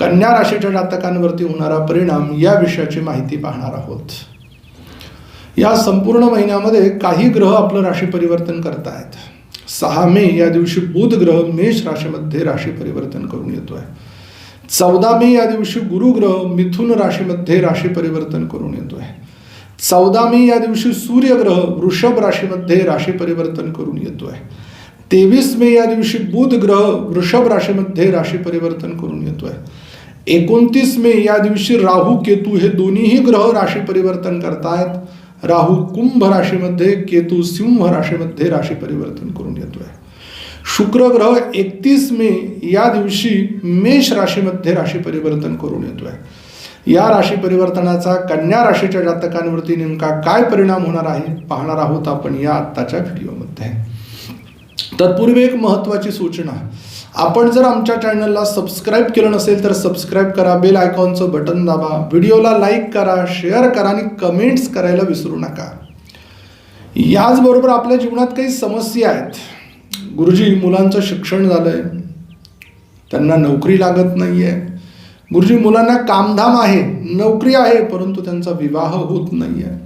कन्या राशीच्या जातकांवरती होणारा परिणाम या विषयाची माहिती पाहणार आहोत. या संपूर्ण महिन्यामध्ये काही ग्रह आपलं राशी परिवर्तन करतायत. सहा मे या दिवशी बुध ग्रह मेष राशीमध्ये राशी परिवर्तन करून येतोय. चौदा मे या दिवशी गुरु ग्रह मिथुन राशीमध्ये राशी परिवर्तन करून येतोय. चौदा मे या दिवशी सूर्यग्रह वृषभ राशीमध्ये राशी परिवर्तन करून येतोय. तेवीस मे या दिवशी बुध ग्रह वृषभ राशीमध्ये राशी परिवर्तन करून येतोय. एकोणतीस मे या दिवशी राहू केतू हे दोन्हीही ग्रह राशी परिवर्तन करतायत. राहू कुंभ राशीमध्ये केतू सिंह राशीमध्ये राशी परिवर्तन करून येतोय शुक्र ग्रह एकतीस मे या दिवशी मेष राशीमध्ये राशी परिवर्तन करून येतोय या राशी परिवर्तनाचा कन्या राशीच्या जातकांवरती नेमका काय परिणाम होणार आहे पाहणार आहोत आपण या आत्ताच्या व्हिडिओमध्ये. तत्पूर्वी एक महत्त्वाची सूचना. आपण जर आमच्या चॅनलला सबस्क्राईब केलं नसेल तर सबस्क्राईब करा बेल आयकॉनचं बटन दाबा व्हिडिओला लाईक करा शेअर करा आणि कमेंट्स करायला विसरू नका. याचबरोबर आपल्या जीवनात काही समस्या आहेत. गुरुजी मुलांचं शिक्षण झालंय. त्यांना नोकरी लागत नाही आहे गुरुजी मुलांना कामधाम आहे नोकरी आहे परंतु त्यांचा विवाह होत नाही आहे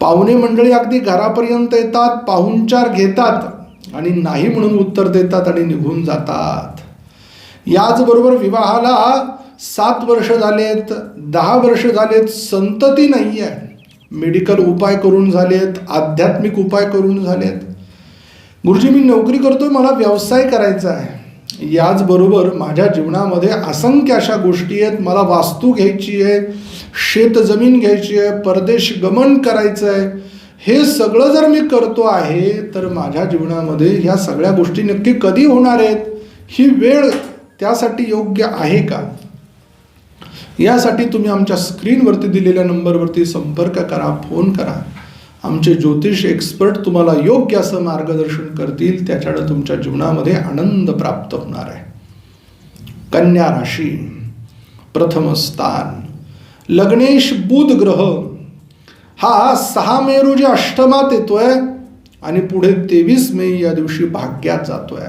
पाहुणे मंडळी अगदी घरापर्यंत येतात पाहुणचार घेतात. आणि नाही म्हणून उत्तर देतात आणि निघून जातात. याचबरोबर विवाहाला सात वर्ष झालेत दहा वर्ष झालेत संतती नाही आहे मेडिकल उपाय करून झालेत आध्यात्मिक उपाय करून झालेत. गुरुजी मी नोकरी करतो मला व्यवसाय करायचा आहे. याचबरोबर माझ्या जीवनामध्ये असंख्य अशा गोष्टी आहेत. मला वास्तू घ्यायची आहे शेत जमीन घ्यायची आहे परदेश गमन करायचं आहे हे सगळं जर मी करतो आहे तर माझ्या जीवनामध्ये ह्या सगळ्या गोष्टी नक्की कधी होणार आहेत? ही वेळ त्यासाठी योग्य आहे का? यासाठी तुम्ही आमच्या स्क्रीनवरती दिलेल्या नंबरवरती संपर्क करा फोन करा. आमचे ज्योतिष एक्सपर्ट तुम्हाला योग्य असं मार्गदर्शन करतील त्याच्यानं तुमच्या जीवनामध्ये आनंद प्राप्त होणार आहे. कन्या राशी प्रथम स्थान. लग्नेश बुध ग्रह हा सहा मे रोजी अष्टमात येतोय आणि पुढे तेवीस मे या दिवशी भाग्यात जातोय.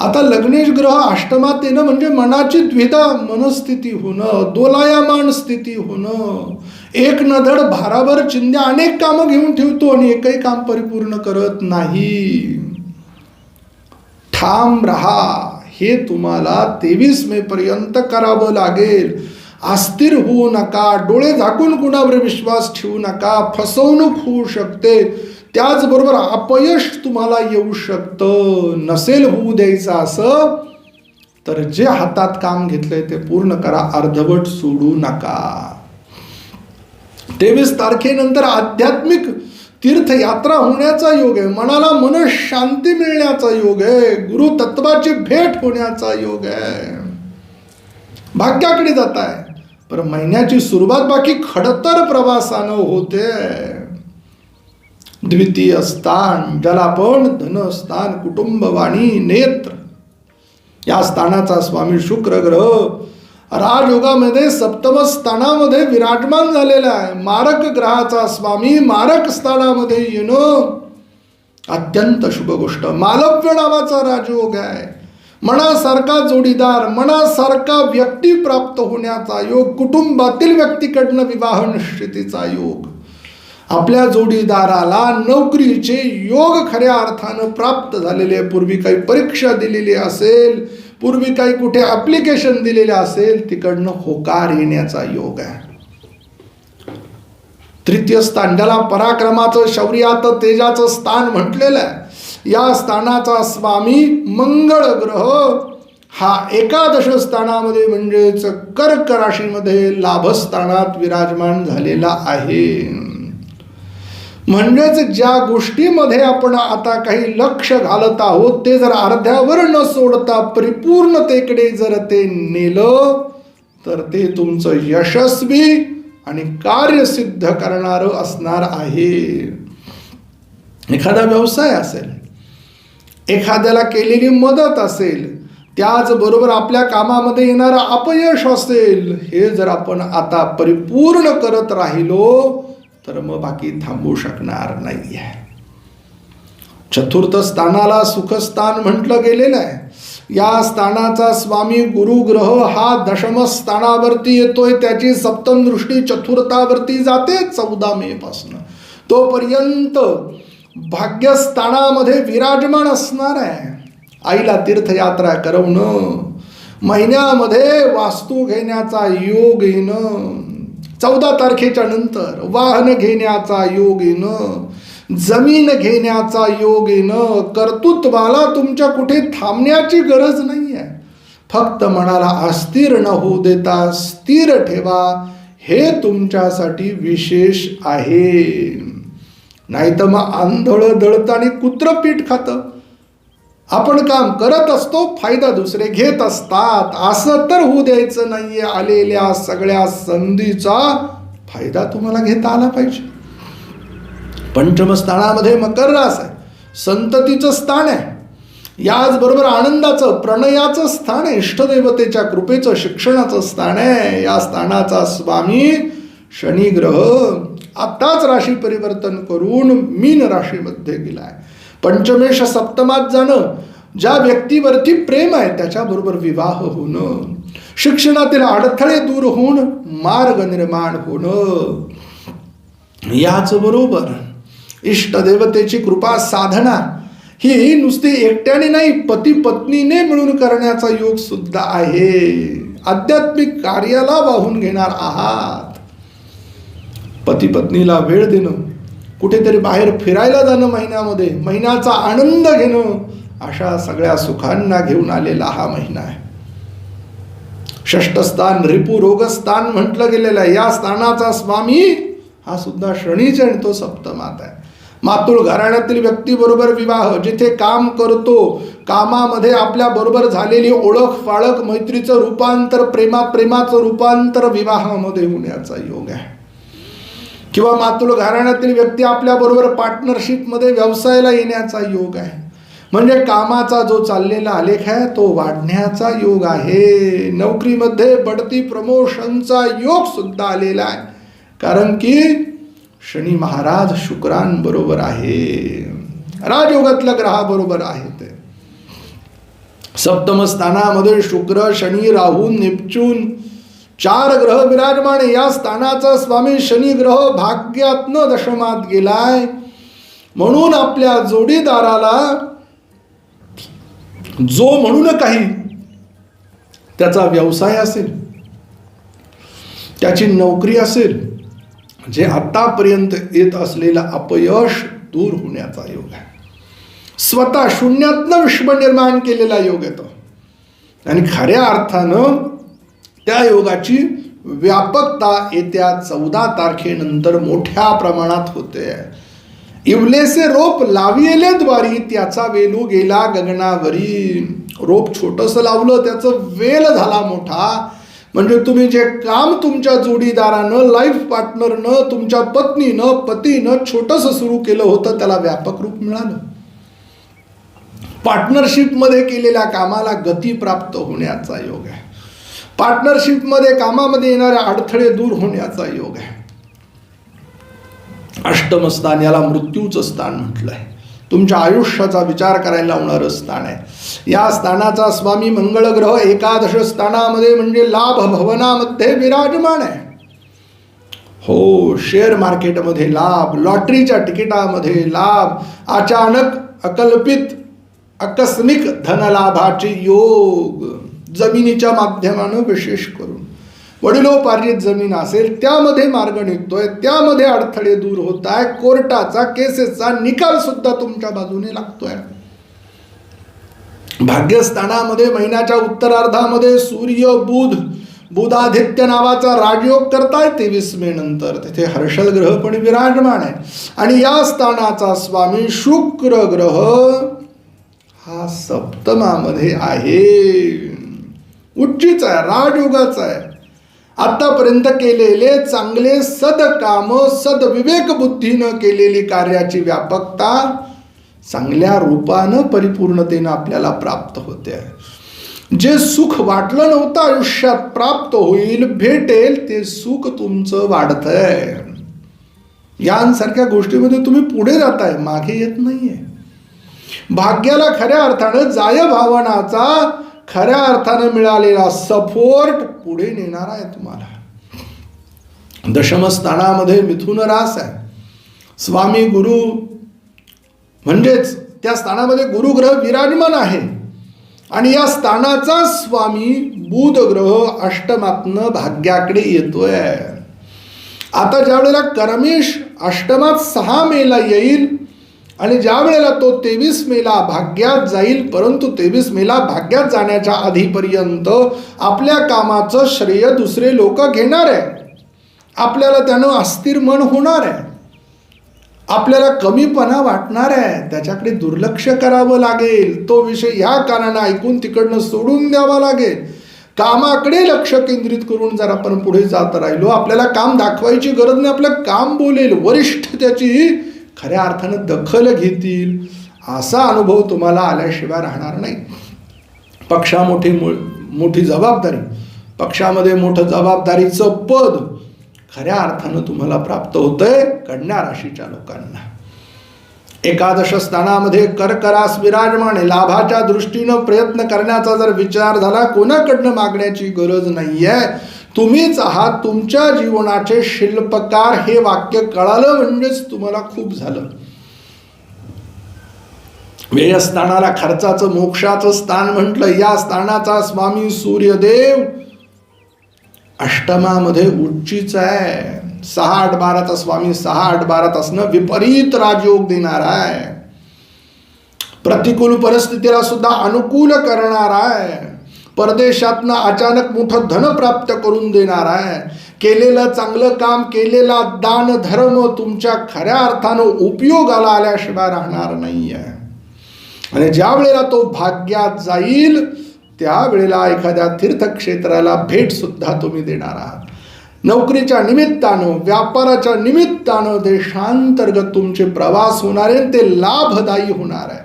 आता लग्नेश ग्रह अष्टमात येणं म्हणजे मनाची द्विधा मनस्थिती होणं दोलायमान स्थिती होणं. एक नधड भाराभर चिंध्या अनेक कामं घेऊन ठेवतो आणि एकही काम परिपूर्ण करत नाही. ठाम रहा हे तुम्हाला तेवीस मे पर्यंत करावं लागेल. अस्थिर होऊ नका डोळे झाकून कुणावर विश्वास ठेवू नका फसवणूक होऊ शकते. त्याचबरोबर अपयश तुम्हाला येऊ शकतं. नसेल होऊ द्यायचं असं तर जे हातात काम घेतलंय ते पूर्ण करा अर्धवट सोडू नका. तेवीस तारखेनंतर आध्यात्मिक तीर्थयात्रा होण्याचा योग आहे. मनाला मन शांती मिळण्याचा योग आहे. गुरु तत्वाची भेट होण्याचा योग आहे. भाग्याकडे जात आहे पर महिन्याची सुरुवात बाकी खडतर प्रवासानं होते. द्वितीय स्थान ज्याला धनस्थान कुटुंब वाणी नेत्र. या स्थानाचा स्वामी शुक्र ग्रह राजयोगामध्ये सप्तम स्थानामध्ये विराजमान झालेला आहे. मारक ग्रहाचा स्वामी मारक स्थानामध्ये येणं अत्यंत शुभ गोष्ट. मालव्य नावाचा राजयोग आहे. मनासारखा जोडीदार मनासारखा व्यक्ती प्राप्त होण्याचा योग कुटुंबातील व्यक्तीकडनं विवाह निश्चितीचा योग. आपल्या जोडीदाराला नोकरीचे योग खऱ्या अर्थानं प्राप्त झालेले पूर्वी काही परीक्षा दिलेली असेल पूर्वी काही कुठे ॲप्लिकेशन दिलेले असेल तिकडनं होकार येण्याचा योग आहे. तृतीय स्थान ज्याला पराक्रमाचं शौर्याचं तेजाचं स्थान म्हटलेलं आहे. या स्थानाचा स्वामी मंगळ ग्रह हा एकादश स्थानामध्ये म्हणजेच कर्क राशीमध्ये लाभस्थानात विराजमान झालेला आहे. म्हणजेच ज्या गोष्टीमध्ये आपण आता काही लक्ष घालत आहोत ते जर अर्ध्यावर न सोडता परिपूर्णतेकडे जर ते नेलं तर ते तुमचं यशस्वी आणि कार्यसिद्ध करणारं असणार आहे. एखादा व्यवसाय असेल एखाद्याला केलेली मदत असेल त्याचबरोबर आपल्या कामामध्ये येणारं अपयश असेल हे जर आपण आता परिपूर्ण करत राहिलो तर मग बाकी थांबू शकणार नाही आहे चतुर्थ स्थानाला सुखस्थान म्हटलं गेलेलं आहे. या स्थानाचा स्वामी गुरुग्रह हा दशम स्थानावरती येतोय त्याची सप्तम दृष्टी चतुर्थावरती जाते चौदा मे पासून. तोपर्यंत भाग्यस्थानामध्ये विराजमान असणार आहे. आईला तीर्थयात्रा करवणं महिन्यामध्ये वास्तू घेण्याचा योग येणं चौदा तारखेच्या नंतर वाहन घेण्याचा योग येणं जमीन घेण्याचा योग येणं कर्तृत्वाला तुमच्या कुठे थांबण्याची गरज नाही आहे फक्त मनाला अस्थिर न होऊ देता स्थिर ठेवा हे तुमच्यासाठी विशेष आहे. नाही तर मग आंधळं दळतं आणि कुत्र पीठ खातं. आपण काम करत असतो फायदा दुसरे घेत असतात. असं तर होऊ द्यायचं नाहीये. आलेल्या सगळ्या संधीचा फायदा तुम्हाला घेता आला पाहिजे. पंचम स्थानामध्ये मकर रास आहे. संततीचं स्थान आहे. याचबरोबर आनंदाचं प्रणयाचं स्थान आहे. इष्टदेवतेच्या कृपेचं शिक्षणाचं स्थान आहे. या स्थानाचा स्वामी शनिग्रह आत्ताच राशी परिवर्तन करून मीन राशीमध्ये गेलाय. पंचमेश सप्तमात जाणं ज्या व्यक्तीवरती प्रेम आहे त्याच्याबरोबर विवाह होणं. शिक्षणातील अडथळे दूर होऊन मार्ग निर्माण होणं. याच बरोबर इष्टदेवतेची कृपा साधना ही नुसती एकट्याने नाही पती पत्नीने मिळून करण्याचा योग सुद्धा आहे. आध्यात्मिक कार्याला वाहून घेणार आहात. पती पत्नीला वेळ देणं कुठेतरी बाहेर फिरायला जाणं महिन्यामध्ये महिन्याचा आनंद घेणं अशा सगळ्या सुखांना घेऊन आलेला हा महिना आहे. षष्टस्थान रिपू रोगस्थान म्हटलं गेलेलं आहे. या स्थानाचा स्वामी हा सुद्धा शनीच आणि तो सप्तमात आहे. मातुळ घराण्यातील व्यक्तीबरोबर विवाह जिथे काम करतो कामामध्ये आपल्या बरोबर झालेली ओळख फाळख मैत्रीचं रूपांतर प्रेमात प्रेमाचं रूपांतर विवाहामध्ये होण्याचा योग आहे. किंवा मातुल घराण्यातील व्यक्ती आपल्या बरोबर पार्टनरशिपमध्ये व्यवसायाला येण्याचा योग आहे. म्हणजे कामाचा जो चाललेला आलेख आहे तो वाढण्याचा योग आहे. नोकरीमध्ये बढती प्रमोशनचा योग सुद्धा आलेला आहे. कारण की शनी महाराज शुक्रांबरोबर आहे. राजयोगातल्या ग्रहाबरोबर आहे ते. सप्तम स्थानामध्ये शुक्र शनी राहू नेपच्यून चार ग्रह विराजमान आहे. या स्थानाचा स्वामी शनी ग्रह भाग्यातनं दशमात गेलाय. म्हणून आपल्या जोडीदाराला जो म्हणून काही त्याचा व्यवसाय असेल त्याची नोकरी असेल जे आतापर्यंत येत असलेलं अपयश दूर होण्याचा योग आहे. स्वतः शून्यातनं विश्व निर्माण केलेला योग येतो आणि खऱ्या अर्थानं त्या योगाची व्यापकता येत्या चौदा तारखेनंतर मोठ्या प्रमाणात होते. इवलेसे रोप लाविले द्वारी त्याचा वेलू गेला गगनावरी. रोप छोटंसं लावलं त्याचं वेल झाला मोठा. म्हणजे तुम्ही जे काम तुमच्या जोडीदारानं लाईफ पार्टनरनं तुमच्या पत्नीनं पतीनं छोटंसं सुरू केलं होतं त्याला व्यापक रूप मिळालं. पार्टनरशिपमध्ये केलेल्या कामाला गती प्राप्त होण्याचा योग आहे. पार्टनरशिपमध्ये कामामध्ये येणारे अडथळे दूर होण्याचा योग आहे. अष्टम स्थान याला मृत्यूचं स्थान म्हटलं आहे तुमच्या आयुष्याचा विचार करायला लावणारं स्थान आहे. या स्थानाचा स्वामी मंगळ ग्रह एकादश स्थानामध्ये म्हणजे लाभ भवनामध्ये विराजमान आहे. हो शेअर मार्केटमध्ये लाभ लॉटरीच्या तिकिटामध्ये लाभ अचानक अकल्पित आकस्मिक धनलाभाचे योग. जमिनीच्या माध्यमानं विशेष करून. वडिलोपार्जित जमीन असेल त्यामध्ये मार्ग निघतोय त्यामध्ये अडथळे दूर होत आहे कोर्टाचा केसेसचा निकाल सुद्धा तुमच्या बाजूने लागतोय. भाग्यस्थानामध्ये महिन्याच्या उत्तरार्धामध्ये सूर्य बुध बुधादित्य नावाचा राजयोग करताय तेवीस मे नंतर. तिथे हर्षल ग्रह पण विराजमान आहे. आणि या स्थानाचा स्वामी शुक्र ग्रह हा सप्तमामध्ये आहे. उच्चीच आहे राजयोगाचा आहे. आतापर्यंत केलेले चांगले सदकाम सदविवेक बुद्धीनं केलेली कार्याची व्यापकता चांगल्या रूपानं परिपूर्णतेनं आपल्याला प्राप्त होते. जे सुख वाटलं नव्हतं आयुष्यात प्राप्त होईल भेटेल ते सुख तुमचं वाढतंय. यांसारख्या गोष्टीमध्ये तुम्ही पुढे जाताय मागे येत नाहीये. भाग्याला खऱ्या अर्थानं जाय भावनाचा खऱ्या अर्थानं मिळालेला सपोर्ट पुढे नेणारा आहे तुम्हाला. दशमस्थानामध्ये मिथुन रास आहे. स्वामी गुरु म्हणजेच त्या स्थानामध्ये गुरुग्रह विराजमान आहे. आणि या स्थानाचा स्वामी बुध ग्रह अष्टमातनं भाग्याकडे येतोय. आता ज्या वेळेला करमेश अष्टमात सहा मेला येईल आणि ज्या वेळेला तो तेवीस मेला भाग्यात जाईल परंतु तेवीस मेला भाग्यात जाण्याच्या आधीपर्यंत आपल्या कामाचं श्रेय दुसरे लोक घेणार आहे. आपल्याला त्यानं अस्थिर मन होणार आहे. आपल्याला कमीपणा वाटणार आहे. त्याच्याकडे दुर्लक्ष करावं लागेल. तो विषय ह्या कारणानं ऐकून तिकडनं सोडून द्यावा लागेल. कामाकडे लक्ष केंद्रित करून जर आपण पुढे जात राहिलो आपल्याला काम दाखवायची गरज नाही. आपलं काम बोलेल. वरिष्ठ त्याची खऱ्या अर्थानं दखल घेतील असा अनुभव तुम्हाला आल्याशिवाय राहणार नाही. पक्षा मोठी मोठी जबाबदारी पक्षामध्ये मोठं जबाबदारीचं पद खऱ्या अर्थानं तुम्हाला प्राप्त होतंय कन्या राशीच्या लोकांना. एकादश स्थानामध्ये कर्करास विराजमान लाभाच्या दृष्टीनं प्रयत्न करण्याचा जर विचार झाला कोणाकडनं मागण्याची गरज नाहीये? तुम्हीच आहात तुमच्या जीवनाचे शिल्पकार हे वाक्य कळालं म्हणजेच तुम्हाला खूप झालं. वेळ स्थानाला खर्चाचं मोक्षाचं स्थान म्हटलं या स्थानाचा स्वामी सूर्यदेव अष्टमामध्ये उच्चीच आहे. सहा आठ बाराचा स्वामी सहा आठ बारात असणं विपरीत राजयोग देणार आहे. प्रतिकूल परिस्थितीला सुद्धा अनुकूल करणार आहे. परदेशातनं अचानक मोठं धन प्राप्त करून देणार आहे. केलेलं चांगलं काम केलेला दान धर्म तुमच्या खऱ्या अर्थानं उपयोगाला आल्याशिवाय राहणार नाही आहे आणि ज्या वेळेला तो भाग्यात जाईल त्यावेळेला एखाद्या तीर्थक्षेत्राला भेट सुद्धा तुम्ही देणार आहात. नोकरीच्या निमित्तानं व्यापाराच्या निमित्तानं देशांतर्गत तुमचे प्रवास होणार आहे ते लाभदायी होणार आहे.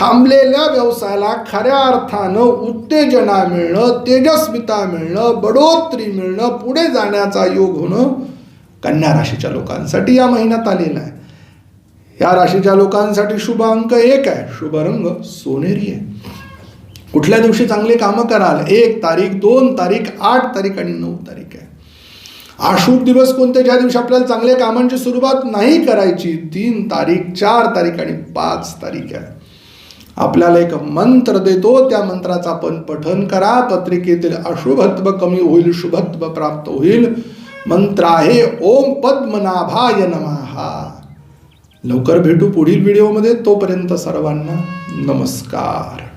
थांबलेल्या व्यवसायाला खऱ्या अर्थानं उत्तेजना मिळणं तेजस्विता मिळणं बढोतरी मिळणं पुढे जाण्याचा योग होणं कन्या राशीच्या लोकांसाठी या महिन्यात आलेला आहे. या राशीच्या लोकांसाठी शुभ अंक एक आहे. शुभ रंग सोनेरी आहे. कुठल्या दिवशी चांगले कामं कराल? एक तारीख दोन तारीख आठ तारीख आणि नऊ तारीख आहे. अशुभ दिवस कोणते? ज्या दिवशी आपल्याला चांगल्या कामांची सुरुवात नाही करायची तीन तारीख चार तारीख आणि पाच तारीख आहे. आपल्याला एक मंत्र देतो त्या मंत्राचं आपण पठन करा. पत्रिकेतील अशुभत्व कमी होईल शुभत्व प्राप्त होईल. मंत्र आहे ओम पद्मनाभाय नमहा लवकर भेटू पुढील व्हिडिओमध्ये. तोपर्यंत सर्वांना नमस्कार.